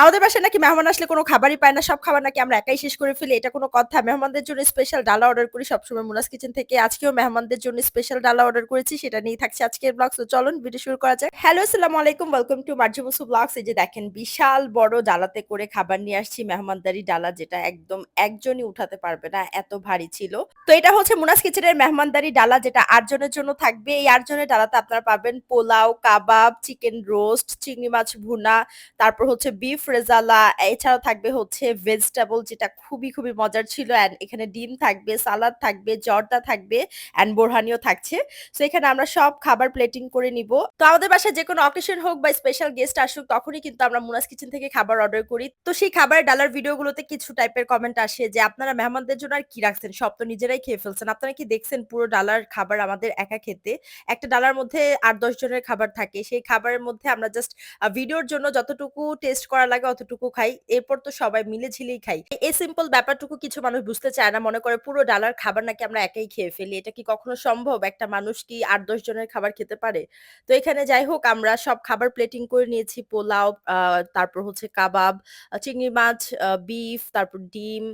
আমাদের বাসায় নাকি মেহমান আসলে কোনো খাবারই পায় না। সব খাবার নাকি আমরা একাই শেষ করে ফেলি। এটা কোনো কথা? মেহমানদের জন্য স্পেশাল ডালা অর্ডার করি সবসময় মুনাস কিচেন থেকে। আজকেও মেহমানদের জন্য স্পেশাল ডালা অর্ডার করেছি। সেটা নিয়ে থাকছে আজকের ব্লগ। সো চলুন ভিডিও শুরু করা যাক। হ্যালো আসসালামু আলাইকুম। ওয়েলকাম টু মার্জি মুসু ব্লগস। এই যে দেখেন বিশাল বড় ডালাতে করে খাবার নিয়ে আসছি। মেহমানদারি ডালা যেটা একদম একজনই উঠাতে পারবে না। এত ভারী ছিল। তো এটা হচ্ছে মুনাস কিচেনের মেহমানদারি ডালা যেটা ৮ জনের জন্য থাকবে। এই ৮ জনের ডালাতে আপনারা পাবেন পোলাও, কাবাব, চিকেন রোস্ট, চিংড়ি মাছ ভুনা, তারপর হচ্ছে বিফ রেজালা, এছাড়াও থাকবে হচ্ছে ভেজিটেবল যেটা খুবই, খুবই মজার ছিল। অ্যান্ড এখানে ডিম থাকবে, সালাদ থাকবে, জর্দা থাকবে অ্যান্ড বোরহানিও থাকছে। সো এখানে আমরা সব খাবার প্লেটিং করে নিব। তো আমাদের বাসায় যেকোনো অকেশন হোক বা স্পেশাল গেস্ট আসুক তখনই কিন্তু আমরা মুনাস কিচেন থেকে খাবার অর্ডার করি। তো সেই খাবারের ডালার ভিডিওগুলোতে কিছু টাইপের কমেন্ট আসে যে আপনারা মেহমানদের জন্য আর কি রাখছেন? সব তো নিজেরাই খেয়ে ফেলছেন। আপনারা কি দেখছেন পুরো ডালার খাবার আমাদের একা খেতে? একটা ডালার মধ্যে আট দশ জনের খাবার থাকে। সেই খাবারের মধ্যে আমরা জাস্ট ভিডিওর জন্য যতটুকু টেস্ট করা অতটুকু খাই। এরপর তো সবাই মিলে ঝিলেই খাই। এই সিম্পল ব্যাপারটুকু কিছু মানুষ বুঝতে চায় না। মনে করে পুরো ডালার খাবার নাকি আমরা একাই খেয়ে ফেলি। এটা কি কখনো সম্ভব? একটা মানুষ কি আট দশ জনের খাবার খেতে পারে? তো এখানে যাই হোক আমরা সব খাবার প্লেটিং করে নিয়েছি। পোলাও, তারপর হচ্ছে কাবাব, চিংড়ি মাছ, বিফ, তারপর ডিম,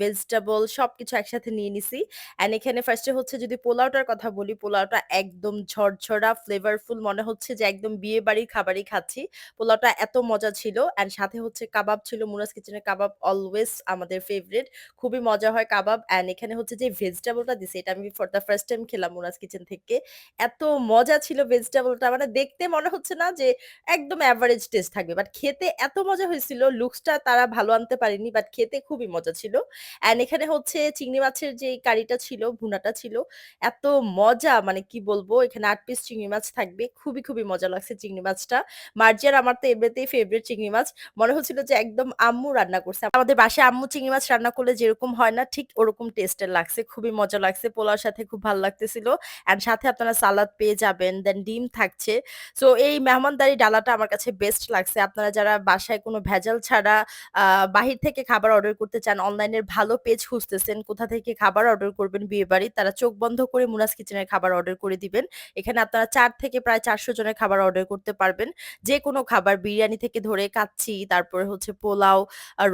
ভেজিটেবল সবকিছু একসাথে নিয়ে নিছি। অ্যান্ড এখানে ফার্স্ট হচ্ছে যদি পোলাওটার কথা বলি, পোলাওটা একদম ঝরঝরা ফ্লেভারফুল মনে হচ্ছে যে একদম বিয়ে বাড়ির খাবারই খাচ্ছি। পোলাওটা এত মজা ছিল। অ্যান্ড সাথে হচ্ছে কাবাব ছিল। মুনাস কিচেনের কাবাব অলওয়েজ আমাদের ফেভারিট। খুবই মজা হয় কাবাব। অ্যান্ড এখানে হচ্ছে যে ভেজিটেবলটা দিছে এটা আমি ফর দ্যা ফার্স্ট টাইম খেলাম মুনাস কিচেন থেকে। এত মজা ছিল ভেজিটেবলটা মানে দেখতে মনে হচ্ছে না যে একদম এভারেজ টেস্ট থাকবে। বাট খেতে এত মজা হয়েছিল। লুকসটা তারা ভালো আনতে পারেনি। বাট খেতে খুবই মজা ছিল। অ্যান্ড এখানে হচ্ছে চিংড়ি মাছের যে কারিটা ছিল, ভুনাটা ছিল, এত মজা মানে কি বলব? এখানে আট পিস চিংড়ি মাছ থাকবে। খুবই, খুবই মজা লাগছে চিংড়ি মাছটা। মার্জিয়ার আমার তো এমনিতেই ফেভারিট চিংড়ি মাছ। মনে হচ্ছিল যে একদম আম্মু রান্না করছে। আমাদের বাসায় আম্মু চিংড়ি মাছ রান্না করলে যেরকম হয় না ঠিক ওরকম টেস্টের লাগছে। খুবই মজা লাগছে। পোলাওর সাথে খুব ভালো লাগতেছিল। অ্যান্ড সাথে আপনারা সালাদ পেয়ে যাবেন। দেন ডিম থাকছে। সো এই মেহমানদারি ডালাটা আমার কাছে বেস্ট লাগছে। আপনারা যারা বাসায় কোনো ভেজাল ছাড়া বাহির থেকে খাবার অর্ডার করতে চান, অনলাইনের ভালো পেজ খুঁজতেছেন, কোথা থেকে খাবার অর্ডার করবেন বিয়েবাড়ির, তারা চোখ বন্ধ করে মুনাস কিচেনের খাবার অর্ডার করে দিবেন। এখানে আপনারা চার থেকে প্রায় ৪০০ জনের খাবার অর্ডার করতে পারবেন। যেকোনো খাবার বিরিয়ানি থেকে ধরে কাচ্চি, তারপরে হচ্ছে পোলাও,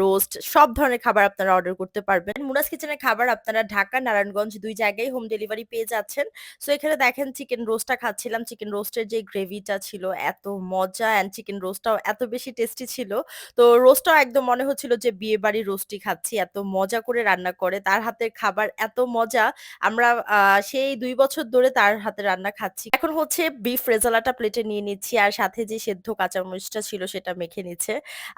রোস্ট সব ধরনের খাবার আপনারা অর্ডার করতে পারবেন। মুনাস কিচেনের খাবার আপনারা ঢাকা, নারায়ণগঞ্জ দুই জায়গায় হোম ডেলিভারি পেয়ে যাচ্ছেন। সো এখানে দেখেন চিকেন রোস্টটা খাচ্ছিলাম। চিকেন রোস্টের যে গ্রেভিটা ছিল এত মজা অ্যান্ড চিকেন রোস্টটাও এত বেশি টেস্টি ছিল। তো রোস্টটাও একদম মনে হচ্ছিল যে বিয়েবাড়ির রোস্টই খাচ্ছি। এত মজা করে রান্না করে। তার হাতের খাবার এত মজা আমরা সেই দুই বছর ধরে তার হাতে রান্না খাচ্ছি। এখন হচ্ছে বিফ রেজালাটা প্লেটে নিয়ে নিচ্ছি। আর সাথে যে সেদ্ধ কাঁচামরিচটা ছিল সেটা মেখে নিচ্ছে।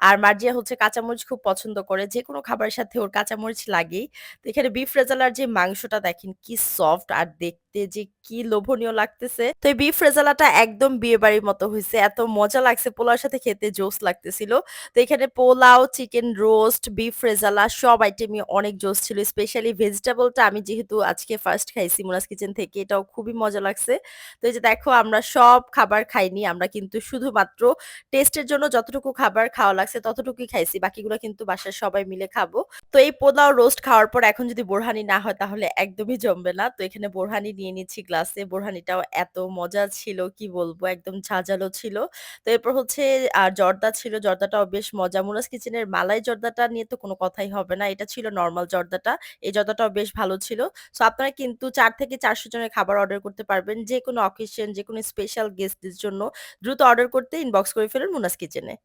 আর মার্জিয়া হচ্ছে কাঁচামরিচ খুব পছন্দ করে। যে কোনো খাবারের সাথে ওর কাঁচামরিচ লাগেই। তো এখানে বিফ রেজালার যে মাংসটা দেখেন কি সফট আর দেখতে যে কি লোভনীয় লাগতেছে। তো এই বিফ রেজালাটা একদম বিয়েবাড়ির মতো হইছে। এত মজা লাগছে পোলাওর সাথে খেতে জোস লাগতেছিল। তো এখানে pulao, chicken roast, beef rezala সব আইটেমই অনেক জোস ছিল। স্পেশালি ভেজিটেবলটা আমি যেহেতু আজকে ফার্স্ট খাইছি মুনাস কিচেন থেকে এটাও খুবই মজা লাগছে। তো এই যে দেখো আমরা সব খাবার খাইনি। আমরা কিন্তু শুধুমাত্র টেস্টের জন্য যতটুকু খাবার খাওয়া লাগছে ততটুকুই খাইছি। বাকিগুলো কিন্তু বাসার সবাই মিলে খাব। তো এই পোলাও রোস্ট খাওয়ার পর এখন যদি বোরহানি না হয় তাহলে একদমই জমবে না। তো এখানে বোরহানি নিয়ে নিচ্ছি গ্লাসে। বোরহানিটাও এত মজা ছিল কি বলব একদম ঝাঁঝালো ছিল। তো এরপর হচ্ছে আর জর্দা ছিল। জর্দাটাও বেশ মজা। মুনাস কিচেনের মালাই জর্দাটা নিয়ে তো কোনো কথাই হবে না। এটা ছিল নর্মাল জর্দাটা। এই জর্দাটাও বেশ ভালো ছিল। সো আপনারা কিন্তু চার থেকে ৪০০ জনের খাবার অর্ডার করতে পারবেন। যেকোনো অকেশন, যেকোনো স্পেশাল গেস্টদের জন্য দ্রুত অর্ডার করতে ইনবক্স করে ফেলুন মুনাস কিচেনে।